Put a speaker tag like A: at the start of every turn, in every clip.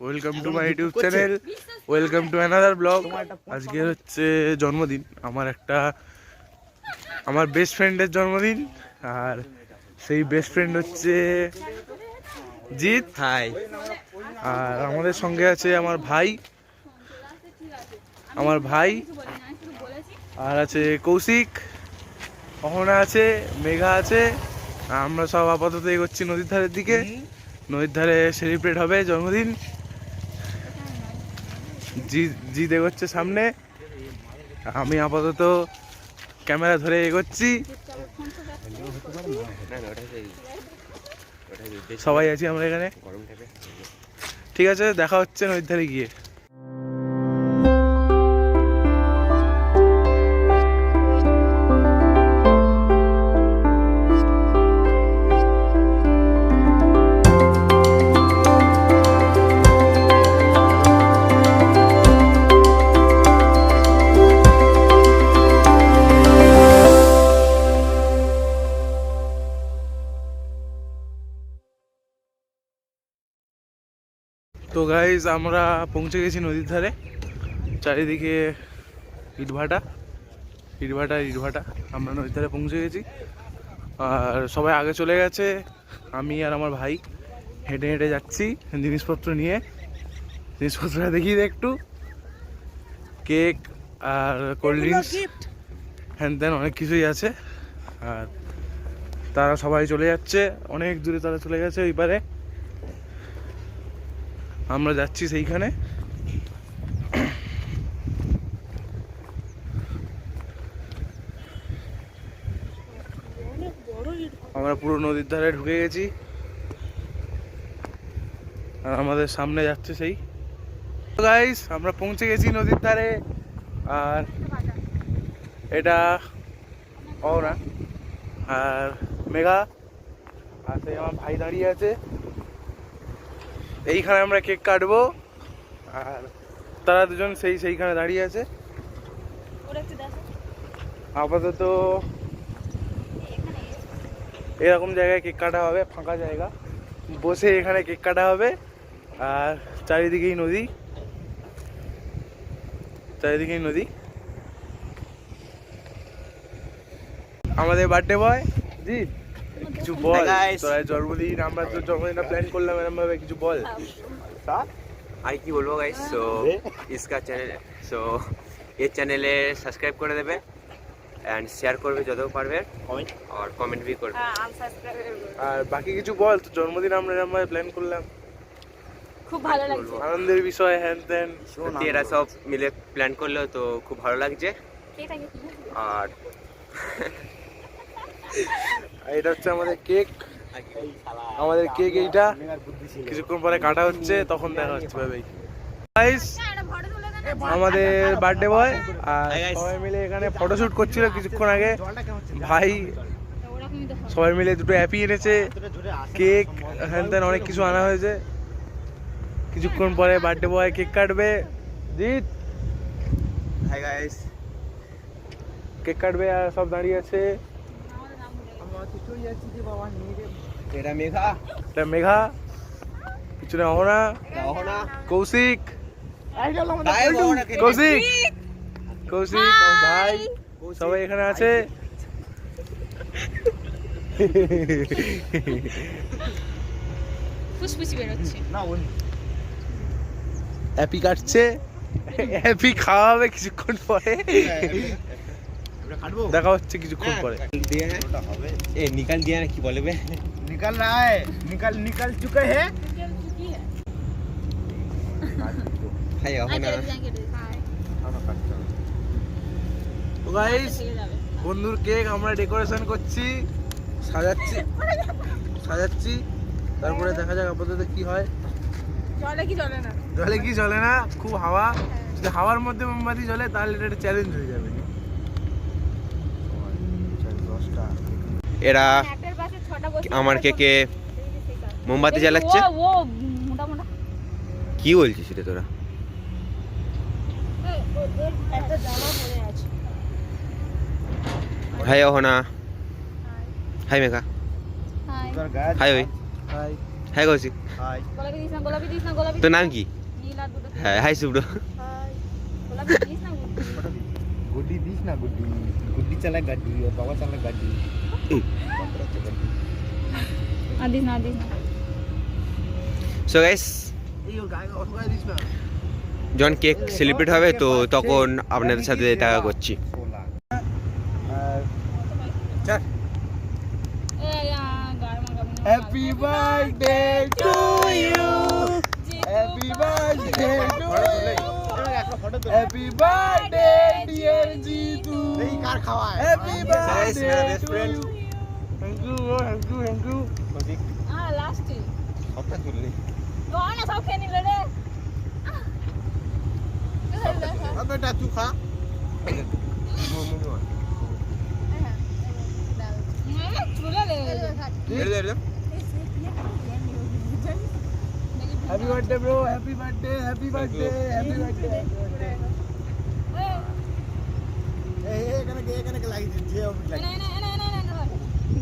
A: Welcome to my YouTube channel welcome to another blog আজকে হচ্ছে জন্মদিন। আমার একটা আমার বেস্ট ফ্রেন্ডের জন্মদিন। আর সেই বেস্ট ফ্রেন্ড হচ্ছে জিৎ।
B: হাই
A: আর আমাদের সঙ্গে আছে আমার ভাই। আমার ভাই। আর আছে কৌশিক। অহনা আছে মেঘা আছে। আমরা সব আপাতত এগোচ্ছি নদীর ধারের দিকে। নদীর ধারে সেলিব্রেট হবে জন্মদিন। জি জি এগোচ্ছে সামনে। আমি আপাতত ক্যামেরা ধরে এগোচ্ছি। সবাই আছি আমরা এখানে। ঠিক আছে, দেখা হচ্ছে নদীর ধারে গিয়ে। গাইজ আমরা পৌঁছে গেছি নদীর ধারে। চারিদিকে ইটভাটা ইটভাটা ইটভাটা। আমরা নদীর ধারে পৌঁছে গেছি। আর সবাই আগে চলে গেছে আমি আর আমার ভাই। হেঁটে হেঁটে যাচ্ছি জিনিসপত্র নিয়ে। জিনিসপত্রটা দেখি একটু। কেক আর কোল্ড ড্রিঙ্কস। হ্যান ত্যান অনেক কিছুই আছে। আর তারা সবাই চলে যাচ্ছে। অনেক দূরে তারা চলে গেছে ওই পারে। আমরা যাচ্ছি সেইখানে। আমরা পুরো নদীর ধারে ঢুকে গেছি। আর আমাদের সামনে যাচ্ছে সেই। গাইস আমরা পৌঁছে গেছি নদীর ধারে। আর এটা না আর মেঘা। আর সেই আমার ভাই দাঁড়িয়ে আছে। এইখানে আমরা কেক কাটবো। আর তারা দুজন সেই সেইখানে দাঁড়িয়ে আছে। আপাতত এরকম জায়গায় কেক কাটা হবে ফাঁকা জায়গা। বসে এখানে কেক কাটা হবে। আর চারিদিকেই নদী। চারিদিকেই নদী। আমাদের বার্থডে বয় জি? কিছু বল তোরা জন্মদিন আমরা তো জন্মদিনটা প্ল্যান করলাম এরকম ভাবে কিছু বল।
B: আর কি বলব গাইস সো ইসকা চ্যানেল সো এই চ্যানেলে সাবস্ক্রাইব করে দেবে অ্যান্ড শেয়ার করবে যত পারবে আর কমেন্ট বি হ্যাঁ, করবে।
A: আর বাকি কিছু বল তো জন্মদিন আমরা এরকম ভাবে প্ল্যান করলাম।
C: খুব ভালো লাগছে।
A: আনন্দের বিষয় হ্যান ত্যান।
B: এরা সব মিলে প্ল্যান করল তো খুব ভালো লাগছে। আর
A: এটা হচ্ছে আমাদের কেক। আমাদের কেক এইটা। কিছুক্ষণ পরে কাটা হচ্ছে তখন দেখা হচ্ছে ভাবেই আমাদের বার্থডে বয় আর সবাই মিলে এখানে ফটোশুট করছিল কিছুক্ষণ আগে। ভাই সবাই মিলে দুটো অ্যাপি এনেছে। কেক হ্যান ত্যান অনেক কিছু আনা হয়েছে। কিছুক্ষণ পরে বার্থডে বয় কেক কাটবে। জিৎ।
B: হাই গাইস
A: কেক কাটবে আর সব দাঁড়িয়ে আছে।
B: এটা মেঘা
A: এটা মেঘা পিছনে অহনা
B: অহনা
A: কৌশিক কৌশিক কৌশিক ভাই সবাই এখানে আছে
C: ফুসফুসি বেরোচ্ছে
A: অ্যাপি কাটছে। অ্যাপি খাওয়া হবে কিছুক্ষণ পরে। দেখা হচ্ছে কিছুক্ষণ হ্যাঁ।
B: পরে। এ নিকাল দিয়া কি বলে
D: নিকাল নিকাল
B: নিকাল চুকে
A: হে। গাইস বন্ধুর কেক আমরা ডেকোরেশন করছি সাজাচ্ছি সাজাচ্ছি। তারপরে দেখা যাক আপাতত কি হয়।
C: জলে কি জলে না?
A: জলে কি জলে না? খুব হাওয়া। যদি হাওয়ার মধ্যে মোমবাতি জলে তাহলে এটা একটা চ্যালেঞ্জ হয়ে যাবে।
B: এরা
C: ম্যাপের পাশে ছটা বসে
B: আমার কেকে মোমবাতি জ্বালাচ্ছে?
C: ও ও মোটা মোটা।
B: কি বলছিস রে তোরা? Hi Ahana. Hi Megha.
C: Hi.
B: Hi ওই।
A: হাই।
B: হ্যাঁ কৌশিক।
D: हाय
C: গোলাপি দিস না গোলাপি দিস না গোলাপি
B: তোর নাম কি? হ্যাঁ হাই সুব্রো।
C: হাই। গোলাপি দিস না
D: गुड्डी दिस ना गुड्डी गुड्डी चला गाड़ी और बाबा चला गाड़ी पंद्रह से गाड़ी
C: আর দিস না আর দিস না
B: সো গাইস
D: ये गाय और गाय दिस ना
B: যখন কেক সেলিব্রেট হবে তো তখন আপনাদের সাথে দেখা করছি
D: चल
C: এই আ গার মা গাবি
D: happy happy birthday dear Jitu এই কার খাওয়ায়? Happy birthday best friend thank you thank you thank you Pratik
C: হ্যাঁ লাস্ট
D: সবটা তুললি
C: না সব খেয়ে নিলে রে
D: বেটা তুই খা Happy birthday bro, happy birthday, happy birthday, happy birthday.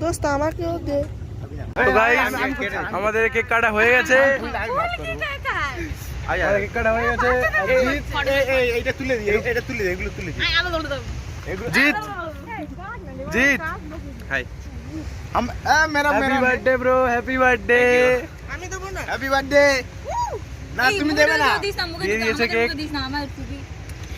C: দোস্ত আমাকেও দে
A: তো গাইস আমাদের কেক কাটা হয়ে গেছে আমাদের কেক কাটা হয়ে গেছে আর জিৎ
D: এইটা তুলে দি এটা তুলে দি এগুলো তুলে দি
A: জিৎ জিৎ
B: হাই
D: हम ए मेरा
A: হ্যাপি
D: मेरा
A: birthday bro happy birthday
D: happy birthday না তুমি দেবে না
C: দিস না মুখে
A: দিয়ে
C: দিস
A: দিয়েছে
C: না
A: কেক।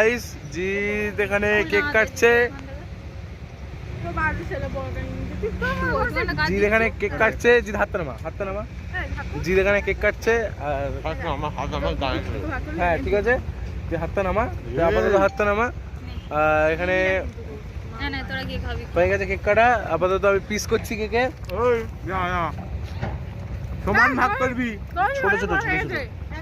A: গাইস জিৎ এখানে কেক কাটছে। জিৎ এখানে কেক কাটছে। জিৎ হাতটা নামা হাতটা নামা। জিৎ এখানে কেক কাটছে আর হ্যাঁ ঠিক আছে। যে হাতটা নামা। আপাতত হাতটা নামা। আর এখানে
C: না না তোরা কি খাবি।
A: হয়ে গেছে কেক কাটা। আপাতত আমি পিস করছি কেকে।
D: সমান ভাগ করবি।
A: ছোট ছোট ছোট ছোট।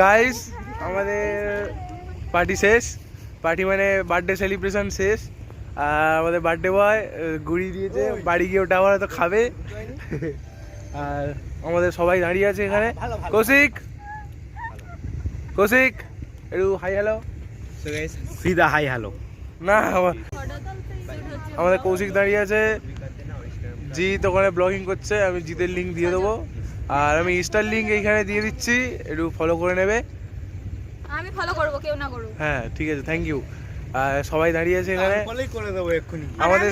A: গাইস আমাদের পার্টি শেষ। পার্টি মানে বার্থডে সেলিব্রেশন শেষ। আর আমাদের বার্থডে বয় গুড়ি দিয়েছে বাড়ি গিয়ে ওটা আবার তো খাবে। আর আমাদের সবাই দাঁড়িয়ে আছে এখানে। কৌশিক! কৌশিক! একটু হাই হ্যালো
D: সিধা হাই হ্যালো
A: না আমাদের কৌশিক দাঁড়িয়ে আছে। জিৎ ওখানে ব্লগিং করছে আমি জিতের লিঙ্ক দিয়ে দেবো। আর আমি ইনস্টার লিঙ্ক এইখানে দিয়ে দিচ্ছি একটু ফলো করে নেবে।
C: আমি ফলো করব কেউ না করুক।
A: হ্যাঁ ঠিক আছে থ্যাংক ইউ সবাই দাঁড়িয়ে আছে এখানে।
D: ফলোই করে দেবো এক্ষুনি।
A: আমাদের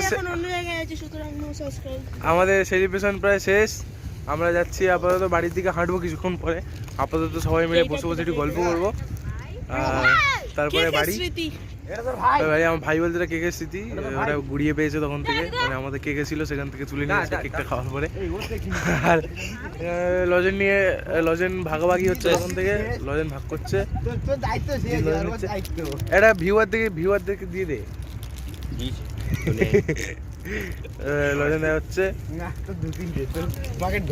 A: আমাদের সেলিব্রেশন প্রায় শেষ। আমরা যাচ্ছি আপাতত বাড়ির দিকে হাঁটবো কিছুক্ষণ পরে। আপাতত সবাই মিলে বসে বসে একটু গল্প করব। তারপরে বাড়ি
D: ভাই।
A: ভাই আমার ভাই বলতে কেকের স্মৃতি। ওটা গুড়িয়ে পেয়েছে তখন থেকে। মানে আমাদের কেকে ছিল সেখান থেকে তুলে নিয়ে কেকটা খাওয়ার পরে। আর লজেন নিয়ে লজেন ভাগাভাগি হচ্ছে তখন থেকে। লজেন ভাগ করছে। ভিউয়ার দিয়ে দে। লজেন দেওয়া হচ্ছে।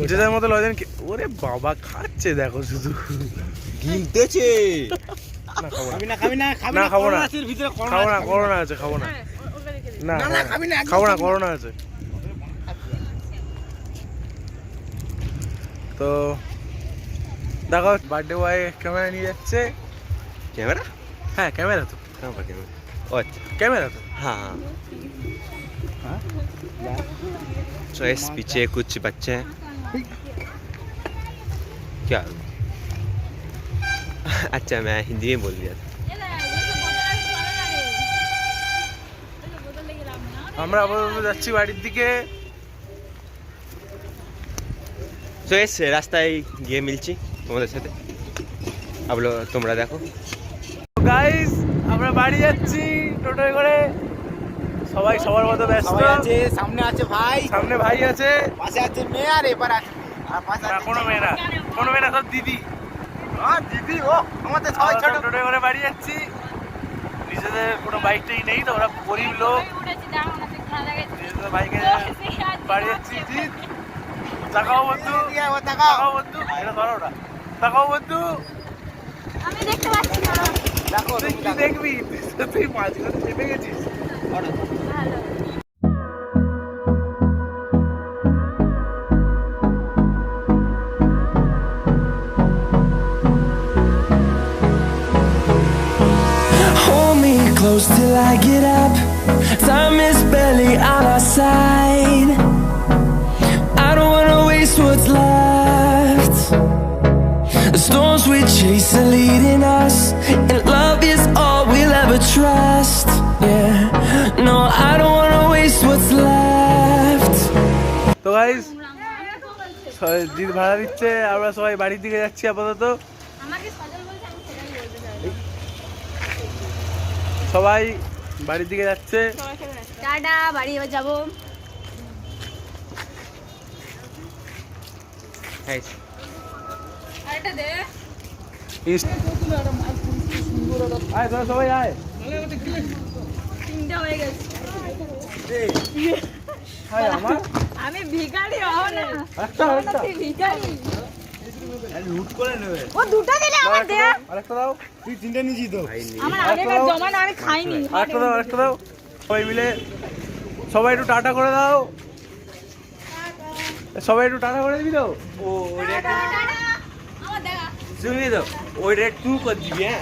A: যেটার মতো লজেন ওরে বাবা খাচ্ছে দেখো শুধু।
B: গিলতেছে।
A: না খাবো না
D: খাবি না খাবি না খাবি
A: না,
D: না
A: খাবো না।
D: করোনা আছে, এর ভিতরে করোনা
A: খাবো না
D: আছে, খাবি
A: করোনা আছে খাবো না না
D: না, না, খাবি না, একদম
A: খাবো না
D: খাবি না।
A: করোনা আছে তো দেখো বার্থডে বয় ক্যামেরা নিয়ে যাচ্ছে
B: कैमरा
A: হ্যাঁ ক্যামেরা তো
B: कहां पर कैमरा ओ अच्छा
A: ক্যামেরা তো
B: हाँ सो इस पीछे कुछ बच्चे हैं क्या अच्छा मैं हिंदी में बोल दिया था
A: আমরা আপাতত যাচ্ছি বাড়ির দিকে
B: সো এস রাস্তায় গিয়ে মিলছি তোমাদের সাথে আবলো তোমরা দেখো
A: গাইস আমরা বাড়ি যাচ্ছি টোটোয় করে সবাই সবার মতো ব্যস্ত
D: সবাই আছে সামনে আছে ভাই
A: সামনে ভাই আছে
D: পাশে আছে মেয়ে আর এবার আছে আর পাশে
A: না
D: আছে
A: কোনো মেয়ে না কোনো মেয়ে না সব দিদি
D: হ্যাঁ, দিদি ও আমাদের সবাই ছোট।
A: সব করে বাড়ি যাচ্ছি। নিজেদের কোনো বাইক টাইক নেই তো ওরা গরিব লোক। নিজেদের বাইকে বাড়ি যাচ্ছি তাকাও বন্ধু।
D: তাকাও।
A: বন্ধু। এটা ধরো ওটা। তাকাও বন্ধু।
C: আমি দেখতে পাচ্ছি না।
D: দেখো
A: তুই কি দেখবি? তুই মাঝখানে চেপে গেছিস।
E: Close till I get up. Time is barely on our side. I don't wanna waste what's left. The storms we chase are leading us, and love is all we'll ever trust. Yeah, no, I don't wanna waste what's left.
A: So তো guys Jeet ভাড়া দিচ্ছে আমরা সবাই বাড়ির দিকে যাচ্ছি আপাতত
C: আমাকে সজল বলছে আমি সেটাই বলতে চাই
A: সবাই বাড়ির দিকে যাচ্ছে।
C: টাটা বাড়ি এবার যাব।
A: সবাই আয়।
C: তিনটে হয়ে গেছে। আমি ভিখারি হও না। ভিখারি।
D: লুট করে নেবে।
C: ও দুটো দিলে আমার দে
A: আরেকটা দাও।
D: তুই তিনটে নিয়েছি তো।
C: আমার আগেকার জমানো আমি খাইনি।
A: আরেকটা দাও আরেকটা দাও। সবাই মিলে সবাই একটু টাটা করে দাও। সবাই একটু টাটা করে দিবি তো?
B: ও ওই রেট
C: টাটা আমার দেখা।
B: শুনলি তো? ওই রেট তুই করে দিবি হ্যাঁ?